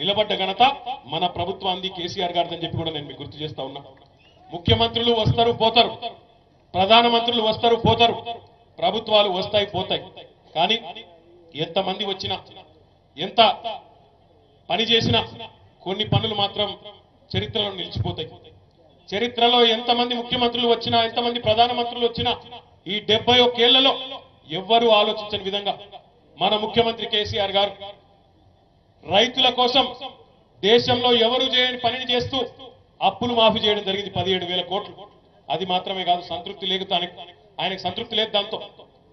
నిలబడ్డ ఘనత మన ప్రభుత్వాన్ని కేసీఆర్ గారిదని చెప్పి కూడా నేను మీకు గుర్తు చేస్తా ఉన్నా. ముఖ్యమంత్రులు వస్తారు పోతారు. ప్రధానమంత్రులు వస్తారు పోతారు. ప్రభుత్వాలు వస్తాయి పోతాయి. కానీ ఎంతమంది వచ్చినా ఎంత పని చేసినా కొన్ని పనులు మాత్రం చరిత్రలో నిలిచిపోతాయి. చరిత్రలో ఎంతమంది ముఖ్యమంత్రులు వచ్చినా ఎంతమంది ప్రధానమంత్రులు వచ్చినా ఈ డెబ్బై ఒకేళ్ళలో ఎవ్వరూ ఆలోచించని విధంగా మన ముఖ్యమంత్రి కేసీఆర్ గారు రైతుల కోసం దేశంలో ఎవరు చేయని పనిని చేస్తూ అప్పులు మాఫీ చేయడం జరిగింది పదిహేడు వేల కోట్లు. అది మాత్రమే కాదు సంతృప్తి లేదు తానికి ఆయనకు సంతృప్తి లేదు దాంతో.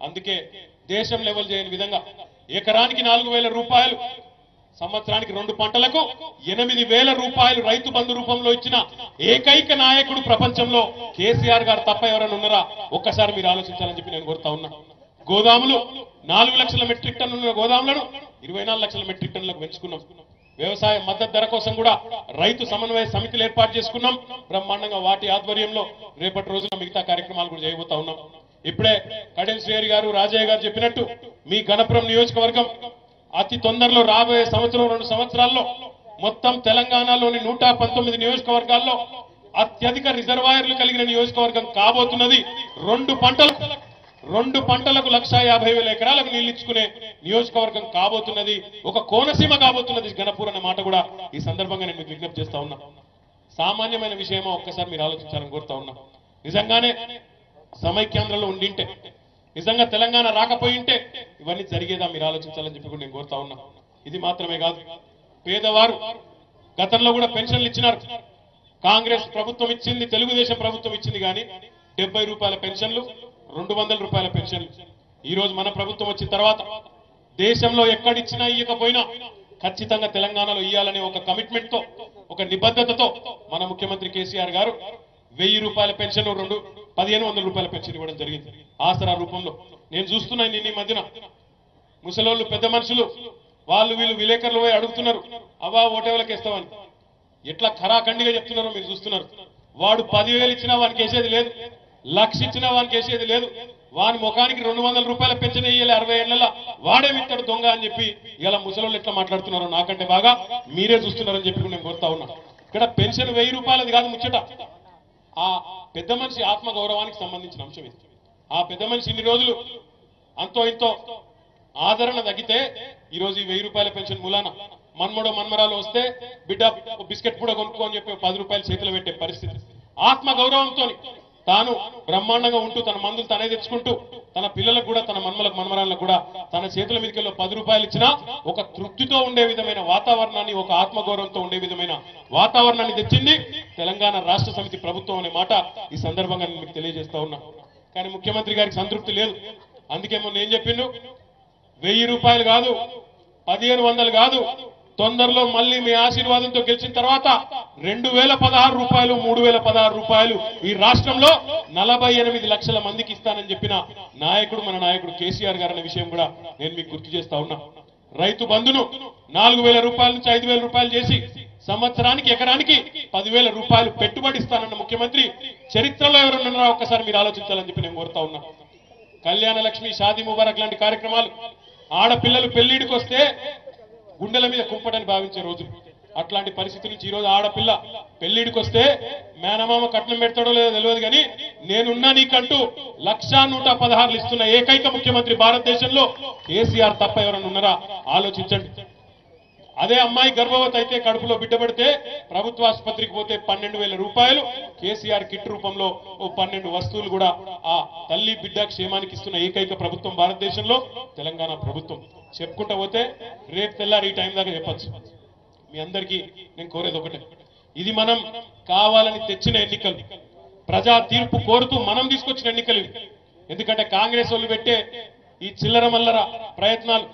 అందుకే దేశం లెవెల్ చేయని విధంగా ఎకరానికి నాలుగు వేల రూపాయలు సంవత్సరానికి రెండు పంటలకు ఎనిమిది వేల రూపాయలు రైతు బంధు రూపంలో ఇచ్చిన ఏకైక నాయకుడు ప్రపంచంలో కేసీఆర్ గారు తప్ప ఎవరైనా ఉన్నారా? ఒక్కసారి మీరు ఆలోచించాలని చెప్పి నేను కోరుతా ఉన్నా. గోదాములు నాలుగు లక్షల మెట్రిక్ టన్నుల గోదాములను ఇరవై నాలుగు లక్షల మెట్రిక్ టన్నులకు పెంచుకున్నాం. వ్యవసాయ మద్దతు ధర కోసం కూడా రైతు సమన్వయ సమితిలు ఏర్పాటు చేసుకున్నాం. బ్రహ్మాండంగా వాటి ఆధ్వర్యంలో రేపటి రోజున మిగతా కార్యక్రమాలు కూడా చేయబోతా ఉన్నాం. ఇప్పుడే కడిల్ శ్రేయర్ గారు రాజయ్య గారు చెప్పినట్టు మీ గణపురం నియోజకవర్గం అతి తొందరలో రాబోయే సంవత్సరం రెండు సంవత్సరాల్లో మొత్తం తెలంగాణలోని నూట పంతొమ్మిది నియోజకవర్గాల్లో అత్యధిక రిజర్వాయర్లు కలిగిన నియోజకవర్గం కాబోతున్నది. రెండు పంటలు రెండు పంటలకు లక్ష యాభై వేల ఎకరాలకు నీళ్ళు ఇచ్చుకునే నియోజకవర్గం కాబోతున్నది ఒక కోనసీమ కాబోతున్నది గణపూర్ అనే మాట కూడా ఈ సందర్భంగా నేను మీకు విజ్ఞప్తి చేస్తా ఉన్నా. సామాన్యమైన విషయమా ఒక్కసారి మీరు ఆలోచించాలని కోరుతా ఉన్నా. నిజంగానే సమైక్యాంధ్రలో ఉండింటే నిజంగా తెలంగాణ రాకపోయింటే ఇవన్నీ జరిగేదా మీరు ఆలోచించాలని చెప్పి కూడా నేను కోరుతా ఉన్నా. ఇది మాత్రమే కాదు. పేదవారు గతంలో కూడా పెన్షన్లు ఇచ్చినారు. కాంగ్రెస్ ప్రభుత్వం ఇచ్చింది తెలుగుదేశం ప్రభుత్వం ఇచ్చింది కానీ డెబ్బై రూపాయల పెన్షన్లు రెండు వందల రూపాయల పెన్షన్. ఈ రోజు మన ప్రభుత్వం వచ్చిన తర్వాత దేశంలో ఎక్కడిచ్చినా ఇయ్యకపోయినా ఖచ్చితంగా తెలంగాణలో ఇయ్యాలనే ఒక కమిట్మెంట్తో ఒక నిబద్ధతతో మన ముఖ్యమంత్రి కేసీఆర్ గారు వెయ్యి రూపాయల పెన్షన్ రెండు పదిహేను వందల రూపాయల పెన్షన్ ఇవ్వడం జరిగింది. ఆసరా రూపంలో. నేను చూస్తున్నాను నిన్న ఈ మధ్యన ముసలోళ్ళు పెద్ద మనుషులు వాళ్ళు వీళ్ళు విలేకరులు పోయి అడుగుతున్నారు అవా ఓటేవలకు ఇస్తామని ఎట్లా ఖరాఖండిగా చెప్తున్నారో మీరు చూస్తున్నారు. వాడు పదివేలు ఇచ్చినా వానికి వేసేది లేదు. లక్ష ఇచ్చినా వానికి వేసేది లేదు. వాని ముఖానికి రెండు వందల రూపాయల పెన్షన్ వేయాలి అరవై ఏళ్ళ వాడే మిత్తాడు దొంగ అని చెప్పి ఇలా ముసలోళ్ళు ఎట్లా మాట్లాడుతున్నారో నాకంటే బాగా మీరే చూస్తున్నారని చెప్పి నేను కోరుతా ఉన్నా. ఇక్కడ పెన్షన్ వెయ్యి రూపాయలది కాదు ముచ్చట. ఆ పెద్ద మనిషి ఆత్మ గౌరవానికి సంబంధించిన అంశం ఇది. ఆ పెద్ద మనిషి ఇన్ని రోజులు అంతో ఇంతో ఆదరణ తగ్గితే ఈ రోజు ఈ వెయ్యి రూపాయల పెన్షన్ మూలాన మన్మడో మన్మరాలు వస్తే బిడ్డ బిస్కెట్ కూడా కొనుక్కో అని చెప్పి పది రూపాయలు చేతిలో పెట్టే పరిస్థితి. ఆత్మ గౌరవంతో తాను బ్రహ్మాండంగా ఉంటూ తన మందులు తనే తెచ్చుకుంటూ తన పిల్లలకు కూడా తన మన్మలకు మన్మరాలకు కూడా తన చేతుల మీదకి పది రూపాయలు ఇచ్చినా ఒక తృప్తితో ఉండే విధమైన వాతావరణాన్ని ఒక ఆత్మగౌరవంతో ఉండే విధమైన వాతావరణాన్ని తెచ్చింది తెలంగాణ రాష్ట్ర సమితి ప్రభుత్వం అనే మాట ఈ సందర్భంగా నేను మీకు తెలియజేస్తా ఉన్నా. కానీ ముఖ్యమంత్రి గారికి సంతృప్తి లేదు. అందుకే మొన్న ఏం చెప్పిండు? వెయ్యి రూపాయలు కాదు పదిహేను వందలు కాదు తొందరలో మళ్ళీ మీ ఆశీర్వాదంతో గెలిచిన తర్వాత రెండు వేల పదహారు రూపాయలు మూడు వేల పదహారు రూపాయలు ఈ రాష్ట్రంలో నలభై ఎనిమిది లక్షల మందికి ఇస్తానని చెప్పిన నాయకుడు మన నాయకుడు కేసీఆర్ గారు అనే విషయం కూడా నేను మీకు గుర్తు చేస్తా ఉన్నా. రైతు బంధును నాలుగు వేల రూపాయల నుంచి ఐదు వేల రూపాయలు చేసి సంవత్సరానికి ఎకరానికి పదివేల రూపాయలు పెట్టుబడి ఇస్తానన్న ముఖ్యమంత్రి చరిత్రలో ఎవరున్నారో ఒక్కసారి మీరు ఆలోచించాలని చెప్పి నేను కోరుతా ఉన్నా. కళ్యాణ లక్ష్మి షాదీ ముబారక్ లాంటి కార్యక్రమాలు ఆడపిల్లలు పెళ్ళిడికి వస్తే గుండెల మీద కుంపటని భావించే రోజు. అట్లాంటి పరిస్థితి నుంచి ఈ రోజు ఆడపిల్ల పెళ్ళిడికి వస్తే మేనమామ కట్నం పెడతాడో లేదో తెలియదు కానీ నేనున్నా నీకంటూ లక్షా నూట పదహారులు ఇస్తున్న ఏకైక ముఖ్యమంత్రి భారతదేశంలో కేసీఆర్ తప్ప ఎవరైనా ఉన్నారా? ఆలోచించండి. అదే అమ్మాయి గర్భవతి అయితే కడుపులో బిడ్డ పడితే ప్రభుత్వ ఆసుపత్రికి పోతే పన్నెండు వేల రూపాయలు. కేసీఆర్ కిట్ రూపంలో ఓ పన్నెండు వస్తువులు కూడా ఆ తల్లి బిడ్డ క్షేమానికి ఇస్తున్న ఏకైక ప్రభుత్వం భారతదేశంలో తెలంగాణ ప్రభుత్వం. చెప్పుకుంటా పోతే రేపు తెల్లారి ఈ టైం దాకా చెప్పచ్చు. మీ అందరికీ నేను కోరేది ఒకటే. ఇది మనం కావాలని తెచ్చిన ఎన్నికలు. ప్రజా తీర్పు కోరుతూ మనం తీసుకొచ్చిన ఎన్నికలు ఎందుకంటే కాంగ్రెస్ వాళ్ళు పెట్టే ఈ చిల్లర మల్లర ప్రయత్నాలు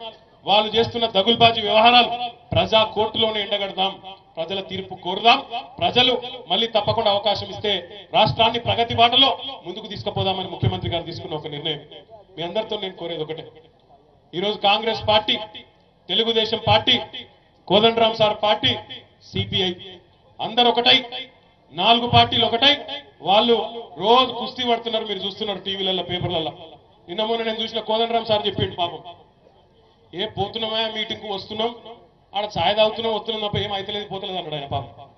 వాళ్ళు చేస్తున్న దగుల్బాజీ వ్యవహారాలు ప్రజా కోర్టులోనే ఎండగడదాం. ప్రజల తీర్పు కోరుదాం. ప్రజలు మళ్ళీ తప్పకుండా అవకాశం ఇస్తే రాష్ట్రాన్ని ప్రగతి బాటలో ముందుకు తీసుకుపోదామని ముఖ్యమంత్రి గారు తీసుకున్న ఒక నిర్ణయం. మీ అందరితో నేను కోరేది ఒకటే. ఈరోజు Congress party Telugu Desam party Kodandaram sir party CPI. అందరు ఒకటై నాలుగు పార్టీలు ఒకటై వాళ్ళు రోజు కుస్తీ పడుతున్నారు మీరు చూస్తున్నారు టీవీలలో పేపర్లలో. నిన్న మొన్న నేను చూసిన కోదండరామ్ సార్ చెప్పిండు పాపం. ఏ పోతున్నామా మీటింగ్కు వస్తున్నాం ఆడ ఛాయ్ తాగుతున్నాం వస్తున్నాం తప్ప ఏం అయితలేదు పోతలేదు అన్నాడు ఆయన పాపం.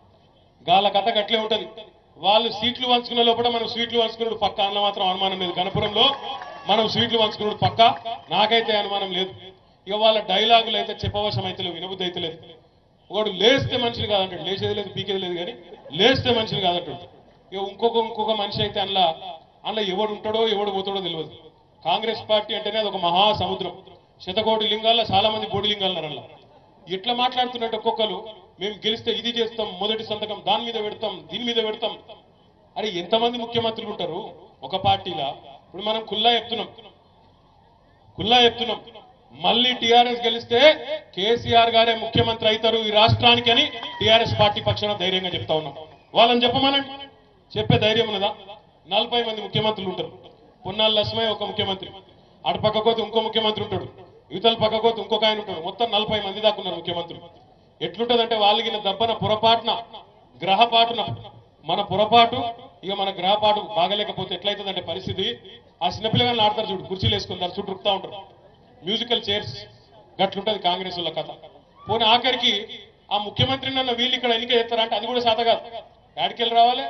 గాల కథ గట్లే ఉంటది. వాళ్ళు సీట్లు పంచుకున్న లోపల మనం సీట్లు పంచుకున్నాడు పక్క అన్న మాత్రం అనుమానం లేదు. గణపురంలో మనం స్వీట్లు పంచుకున్నాడు పక్క? నాకైతే అనుమానం లేదు. ఇక వాళ్ళ డైలాగులు అయితే చెప్పవశం అయితే లేవు వినబుద్ధి అయితే లేదు. ఒకడు లేస్తే మనుషులు కాదంటాడు. లేచేది లేదు పీకేది లేదు కానీ లేస్తే మనుషులు కాదంటాడు. ఇక ఇంకొక ఇంకొక మనిషి అయితే అందులో అందులో ఎవడు ఉంటాడో ఎవడు పోతాడో తెలియదు. కాంగ్రెస్ పార్టీ అంటేనే అది ఒక మహాసముద్రం శతకోటి లింగాల్లో చాలా మంది బోడి లింగాలన్నారు అలా ఎట్లా మాట్లాడుతున్నట్టు ఒక్కొక్కరు? మేము గెలిస్తే ఇది చేస్తాం మొదటి సంతకం దాని మీద పెడతాం దీని మీద పెడతాం. అరే ఎంతమంది ముఖ్యమంత్రులు ఉంటారు? ఒక పార్టీలా? ఇప్పుడు మనం కుల్లా చెప్తున్నాం. కుల్లా చెప్తున్నాం. మళ్ళీ టీఆర్ఎస్ గెలిస్తే కేసీఆర్ గారే ముఖ్యమంత్రి అవుతారు ఈ రాష్ట్రానికి అని టీఆర్ఎస్ పార్టీ పక్షాన ధైర్యంగా చెప్తా ఉన్నాం. వాళ్ళని చెప్పమనండి. చెప్పే ధైర్యం ఉన్నదా? నలభై మంది ముఖ్యమంత్రులు ఉంటారు. పొన్నాళ్ళ లక్ష్మయ్య ఒక ముఖ్యమంత్రి. అటు పక్క ఇంకో ముఖ్యమంత్రి ఉంటాడు. యువతల పక్కకపోతే ఇంకొక ఆయన ఉంటాడు. మొత్తం నలభై మంది దాకా ఉన్నారు ముఖ్యమంత్రులు. ఎట్లుంటదంటే వాళ్ళకి దబ్బన పొరపాటున గ్రహపాటున మన పొరపాటు ఇక మన గ్రహపాటు బాగలేకపోతే ఎట్లయితుందంటే పరిస్థితి? ఆ చిన్నపిల్లగాళ్ళు ఆడతారు చూడు కుర్చీలు వేసుకుని చుట్టూ ఉంటారు. మ్యూజికల్ చైర్స్ గట్లుంటది కాంగ్రెస్ వాళ్ళ కథ. పోనీ ఆఖరికి ఆ ముఖ్యమంత్రి నన్న వీళ్ళు ఇక్కడ ఎన్నిక చేస్తారంటే అది కూడా శాత కాదు. యాడికి వెళ్ళి రావాలి?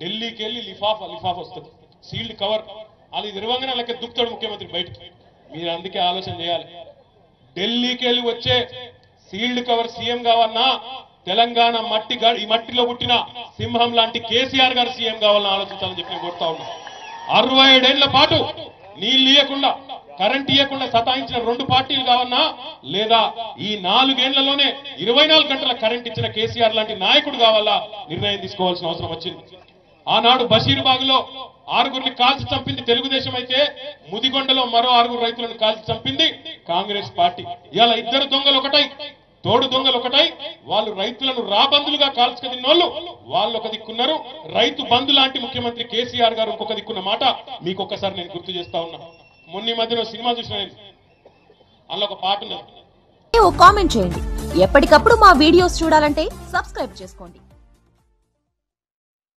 ఢిల్లీకి వెళ్ళి లిఫాఫా లిఫాఫ్ వస్తుంది. Sealed cover. అది తిరవంగానే అలాగే దుక్కుతాడు ముఖ్యమంత్రి బయటకు. మీరు అందుకే ఆలోచన చేయాలి. ఢిల్లీకి వెళ్ళి వచ్చే సీల్డ్ కవర్ సీఎం కావన్నా తెలంగాణ మట్టి ఈ మట్టిలో పుట్టిన సింహం లాంటి కేసీఆర్ గారు సీఎం కావాలని ఆలోచించాలని చెప్పి నేను కోరుతా ఉన్నా. అరవై ఏడేళ్ళ పాటు నీళ్ళు ఇవ్వకుండా కరెంట్ ఇవ్వకుండా సతాయించిన రెండు పార్టీలు కావన్నా లేదా ఈ నాలుగేళ్ళలోనే ఇరవై నాలుగు గంటల కరెంట్ ఇచ్చిన కేసీఆర్ లాంటి నాయకుడు కావాలా నిర్ణయం తీసుకోవాల్సిన అవసరం వచ్చింది. ఆనాడు బషీర్బాగ్లో ఆరుగురిని కాల్చి చంపింది తెలుగుదేశం అయితే ముదిగొండలో మరో ఆరుగురు రైతులను కాల్చి చంపింది కాంగ్రెస్ పార్టీ. ఇలా ఇద్దరు దొంగలు ఒకటై తోడు దొంగలు ఒకటై వాళ్ళు రైతులను రాబందులుగా కాల్చుకు తిన్నోళ్ళు వాళ్ళు ఒక దిక్కున్నారు. రైతు బంధు లాంటి ముఖ్యమంత్రి కేసీఆర్ గారు ఇంకొక దిక్కున్న మాట మీకు ఒక్కసారి నేను గుర్తు చేస్తా ఉన్నా. మొన్న మధ్యలో సినిమా చూసిన నేను. అందులో ఒక పాట ఉన్నది. ఓ కామెంట్ చేయండి. ఎప్పటికప్పుడు మా వీడియోస్ చూడాలంటే సబ్స్క్రైబ్ చేసుకోండి.